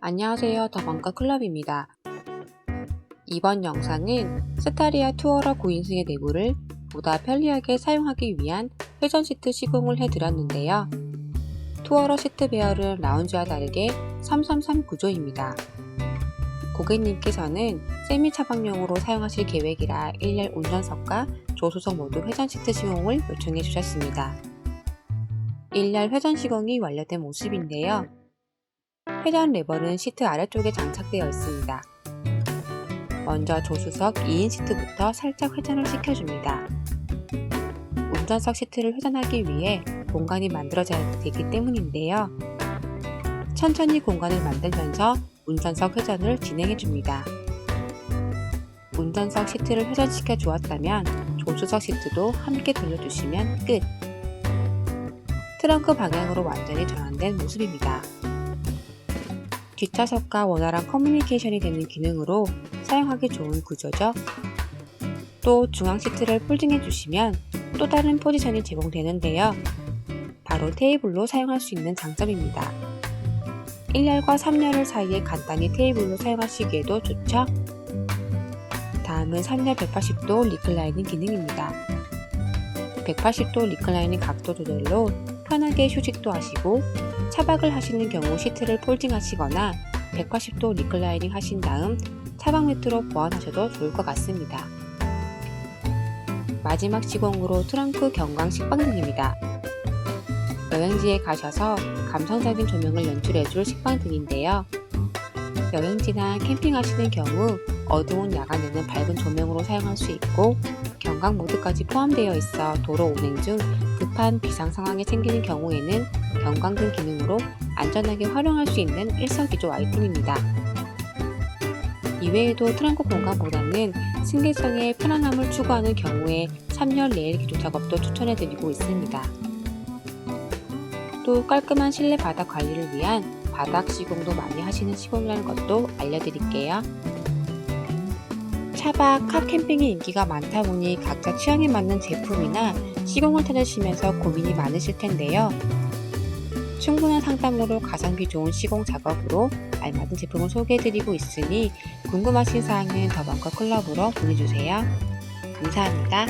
안녕하세요. 더벙커 클럽입니다. 이번 영상은 스타리아 투어러 9인승의 내부를 보다 편리하게 사용하기 위한 회전 시트 시공을 해드렸는데요. 투어러 시트 배열은 라운지와 다르게 333 구조입니다. 고객님께서는 세미 차박용으로 사용하실 계획이라 1열 운전석과 조수석 모두 회전 시트 시공을 요청해 주셨습니다. 1열 회전 시공이 완료된 모습인데요. 회전 레버는 시트 아래쪽에 장착되어 있습니다. 먼저 조수석 2인 시트부터 살짝 회전을 시켜줍니다. 운전석 시트를 회전하기 위해 공간이 만들어져야 되기 때문인데요. 천천히 공간을 만들면서 운전석 회전을 진행해 줍니다. 운전석 시트를 회전시켜 주었다면 조수석 시트도 함께 돌려주시면 끝! 트렁크 방향으로 완전히 전환된 모습입니다. 뒷좌석과 원활한 커뮤니케이션이 되는 기능으로 사용하기 좋은 구조죠. 또 중앙 시트를 폴딩해 주시면 또 다른 포지션이 제공되는데요. 바로 테이블로 사용할 수 있는 장점입니다. 1열과 3열을 사이에 간단히 테이블로 사용하시기에도 좋죠. 다음은 3열 180도 리클라이닝 기능입니다. 180도 리클라이닝 각도 조절로 편하게 휴식도 하시고 차박을 하시는 경우 시트를 폴딩하시거나 180도 리클라이닝 하신 다음 차박 매트로 보완하셔도 좋을 것 같습니다. 마지막 시공으로 트렁크 경광 식빵등입니다. 여행지에 가셔서 감성적인 조명을 연출해줄 식빵등인데요. 여행지나 캠핑하시는 경우 어두운 야간에는 밝은 조명으로 사용할 수 있고 경광 모드까지 포함되어 있어 도로 운행 중 급한 비상 상황이 생기는 경우에는 경광등 기능으로 안전하게 활용할 수 있는 일석이조 아이템입니다. 이외에도 트렁크 공간보다는 승객성의 편안함을 추구하는 경우에 3열 레일 기조 작업도 추천해드리고 있습니다. 또 깔끔한 실내 바닥 관리를 위한 바닥 시공도 많이 하시는 시공이라는 것도 알려드릴게요. 차박, 카 캠핑의 인기가 많다 보니 각자 취향에 맞는 제품이나 시공을 찾으시면서 고민이 많으실 텐데요. 충분한 상담으로 가성비 좋은 시공 작업으로 알맞은 제품을 소개해드리고 있으니 궁금하신 사항은 더벙커 클럽으로 문의주세요. 감사합니다.